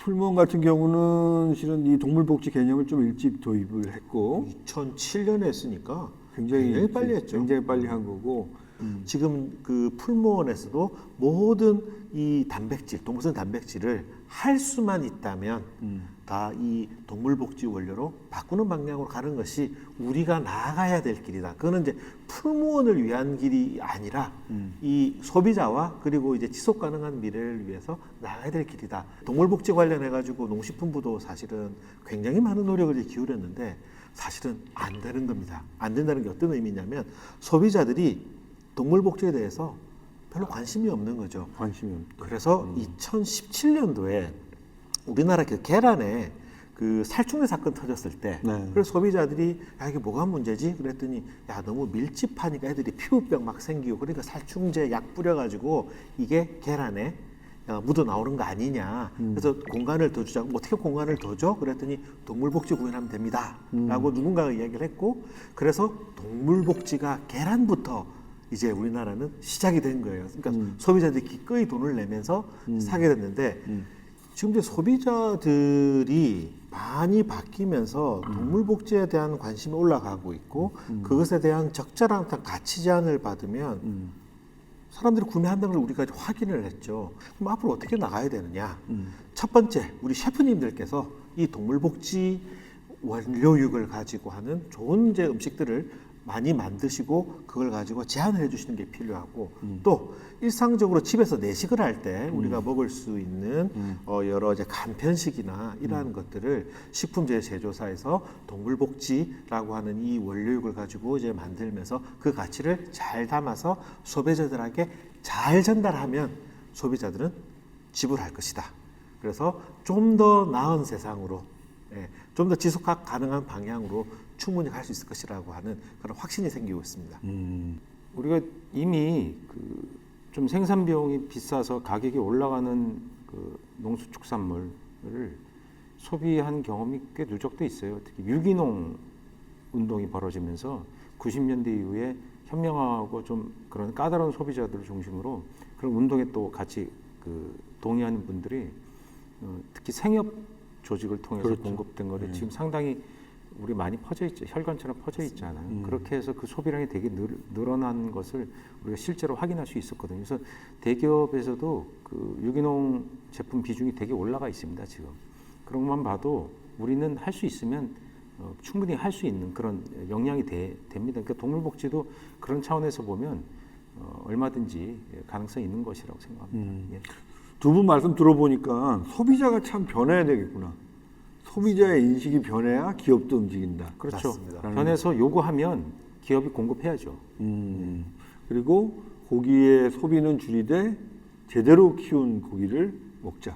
풀무원 같은 경우는 실은 이 동물복지 개념을 좀 일찍 도입을 했고 2007년에 했으니까 굉장히 굉장히 빨리 했죠. 굉장히 빨리 한 거고 지금 그 풀무원에서도 모든 이 단백질, 동물성 단백질을 할 수만 있다면 다이 동물복지 원료로 바꾸는 방향으로 가는 것이 우리가 나아가야 될 길이다. 그거는 이제 풀무원을 위한 길이 아니라 이 소비자와 그리고 이제 지속 가능한 미래를 위해서 나아가야 될 길이다. 동물복지 관련해 가지고 농식품부도 사실은 굉장히 많은 노력을 이제 기울였는데 사실은 안 되는 겁니다. 안 된다는 게 어떤 의미냐면 소비자들이 동물 복지에 대해서 별로 관심이 없는 거죠. 관심이 없다. 그래서 2017년도에 우리나라 그 계란에 그 살충제 사건 터졌을 때, 네. 그래서 소비자들이 야 이게 뭐가 문제지? 그랬더니 야 너무 밀집하니까 애들이 피부병 막 생기고 그러니까 살충제 약 뿌려가지고 이게 계란에 어, 묻어 나오는 거 아니냐. 그래서 공간을 더 주자고 어떻게 공간을 더 줘? 그랬더니 동물복지 구현하면 됩니다.라고 누군가가 이야기를 했고 그래서 동물복지가 계란부터 이제 우리나라는 시작이 된 거예요. 그러니까 소비자들이 기꺼이 돈을 내면서 사게 됐는데 지금 이제 소비자들이 많이 바뀌면서 동물 복지에 대한 관심이 올라가고 있고 그것에 대한 적절한 가치 제한을 받으면 사람들이 구매한다는 걸 우리가 확인을 했죠. 그럼 앞으로 어떻게 나가야 되느냐? 첫 번째, 우리 셰프님들께서 이 동물 복지 원료육을 가지고 하는 좋은 이제 음식들을 많이 만드시고 그걸 가지고 제안을 해주시는 게 필요하고 또 일상적으로 집에서 내식을 할 때 우리가 먹을 수 있는 어, 여러 이제 간편식이나 이러한 것들을 식품제 제조사에서 동물복지라고 하는 이 원료육을 가지고 이제 만들면서 그 가치를 잘 담아서 소비자들에게 잘 전달하면 소비자들은 지불할 것이다. 그래서 좀 더 나은 세상으로 예, 좀 더 지속 가능한 방향으로 충분히 갈 수 있을 것이라고 하는 그런 확신이 생기고 있습니다. 음. 우리가 이미 그 좀 생산 비용이 비싸서 가격이 올라가는 그 농수축산물을 소비한 경험이 꽤 누적돼 있어요. 특히 유기농 운동이 벌어지면서 90년대 이후에 현명하고 좀 그런 까다로운 소비자들을 중심으로 그런 운동에 또 같이 그 동의하는 분들이 어, 특히 생협 조직을 통해서 그렇죠. 공급된 거를 네. 지금 상당히 우리 많이 퍼져 있죠. 혈관처럼 퍼져 있잖아요. 음. 그렇게 해서 그 소비량이 되게 늘, 늘어난 것을 우리가 실제로 확인할 수 있었거든요. 그래서 대기업에서도 그 유기농 제품 비중이 되게 올라가 있습니다. 지금 그런 것만 봐도 우리는 할 수 있으면 어, 충분히 할 수 있는 그런 역량이 돼- 됩니다. 그러니까 동물복지도 그런 차원에서 보면 어, 얼마든지 가능성이 있는 것이라고 생각합니다. 음. 예. 두 분 말씀 들어보니까 소비자가 참 변해야 되겠구나. 소비자의 인식이 변해야 기업도 움직인다. 그렇죠. 맞습니다. 변해서 요구하면 기업이 공급해야죠. 음. 그리고 고기의 소비는 줄이되 제대로 키운 고기를 먹자.